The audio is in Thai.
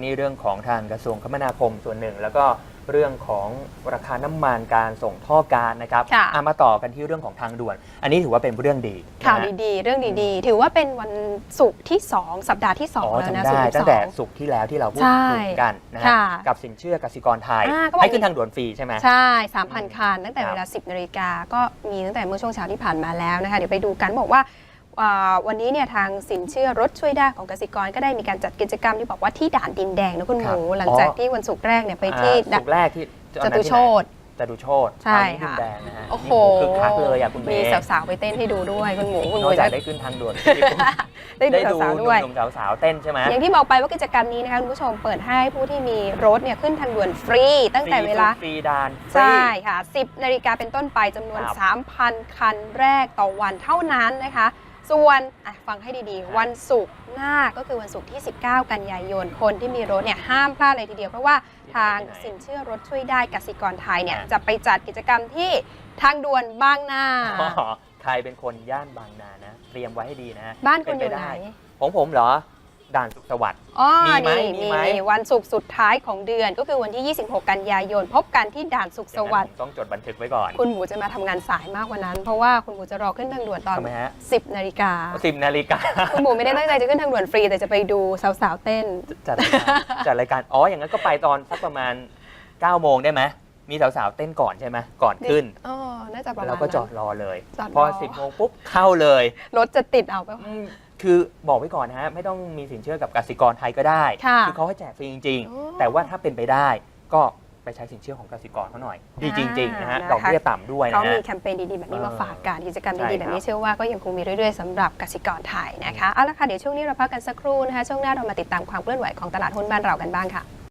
นี่เรื่องของทางกระทรวงคมนาคมส่วนหนึ่ง แล้วก็เรื่องของราคาน้ำมันการส่งท่อการนะครับค่ะอ่มาต่อกันที่เรื่องของทางด่วน อันนี้ถือว่าเป็นเรื่องดีข่าวนะฮะดีๆ เรื่องดีๆ ถือว่าเป็นวันศุกร์ที่ 2 สัปดาห์ที่ อ๋อ2 แล้วนะจำศุกได้ร์ที่ตั้งสแต่อง สุกร์ที่แล้วที่เราพูดใช่ถึงกันนะฮะค่ะกับสินเชื่อกสิกรไทยอ่าเขาบอก ให้ขึ้นทางด่วนฟรีใช่ไหม ใช่ 3,000 คัน ตั้งแต่ครับเวลา 10 นาฬิกา ก็มีตั้งแต่เมื่อช่วงเช้าที่ผ่านมาแล้วนะคะ เดี๋ยวไปดูกัน บอกว่าอ่า วันนี้เนี่ยทางสินเชื่อรถช่วยได้ของกสิกรก็ได้มีการจัดกิจกรรมที่บอกว่าที่ด่านดินแดงนะคุณหมูหลังจากที่วันศุกร์แรกเนี่ยไปที่อ่าด่าสุนกร์แรกที่จตุโชตจตุโชตใช่ตอนนี้ดินค่ะแดงนะฮะโอ้โหนี่คึกคักเลยอะคุณเมมีย์สาวๆไปเต้นให้ดูด้วยคุณหมูคุณหนมูอกจากจะได้ขึ้นทางด่วนได้ได้ดูดูสาวๆด้วยหนุ่มๆสาวๆเต้นใช่ไหมอย่างที่บอกไปว่ากิจกรรมนี้นะคะคุณผู้ชมเปิดให้ผู้ที่มีรถเนี่ยขึ้นทางด่วนฟรี ตั้งแต่เวลาฟรีดานฟรีใช่ค่ะ 10นาฬิกาเป็นต้นไปจำนวนครับ3,000 คันแรกต่อวันเท่านั้นนะคะ ส่วนอะฟังให้ดีๆ วันศุกร์หน้าก็คือวันศุกร์ที่ 19 กันยายน คนที่มีรถเนี่ยห้ามพลาดเลยทีเดียว เพราะว่าทางสินเชื่อรถช่วยได้กสิกรไทยเนี่ยจะไปจัดกิจกรรมที่ทางด่วนบางนาอ๋อใครเป็นคนย่านบางนานะ เตรียมไว้ให้ดีนะ บ้านคุณอยู่เป็ไหนปด้ของผมเหรอ ด่านสุขสวัสดิ์ อ๋อมีไหมนี่มีมีไหมมีวันศุกร์สุดท้ายของเดือนก็คือวันที่ 26 กันยายน พบกันที่ด่านสุขสวัสดิ์ อย่างนั้นผมต้องจดบันทึกไว้ก่อน คุณหมูจะมาทำงานสายมากกว่านั้น เพราะว่าคุณหมูจะรอขึ้นทางด่วนตอน ทำไมฮะ 10 นาฬิกา สิบนาฬิกา คุณหมูไม่ได้ตั้งใจจะขึ้นทางด่วนฟรี แต่จะไปดูสาวๆเต้น จัดรายการจัดรายการ อ๋อ อย่างนั้นก็ไปตอนสักประมาณ9โมงได้ไหม มีสาวๆ เต้นก่อนใช่ไหม ก่อนขึ้น อ๋อ น่าจะประมาณเราก็จอดนั้น รอเลย จอดรอ พอ 10โมงปุ๊บเข้าเลยรถจะติดเอาไปอืมคือบอกไว้ก่อนนะฮะไม่ต้องมีสินเชื่อกับกสิกรไทยก็ได้ค่ะอเขาให้แจกฟรีจริงอ๋อๆแต่ว่าถ้าเป็นไปได้ก็ไปใช้สินเชื่อของกสิกรเขาหน่อย ดีจริงๆนะฮะนะคะดอกเบี้ยต่ำด้วยเขานะมีฮะ แคมเปญดีๆ แบบนี้มาเออฝากกันกิจกรรมใช่ดีๆ แบบนี้ครับเชื่อว่าก็ยังคงมีเรื่อยๆสำหรับกสิกรไทยนะคะเอาละค่ะเดี๋ยวช่วงนี้เราพักกันสักครู่นะคะช่วงหน้าเรามาติดตามความเคลื่อนไหวของตลาดหุ้นบ้านเรากันบ้างค่ะ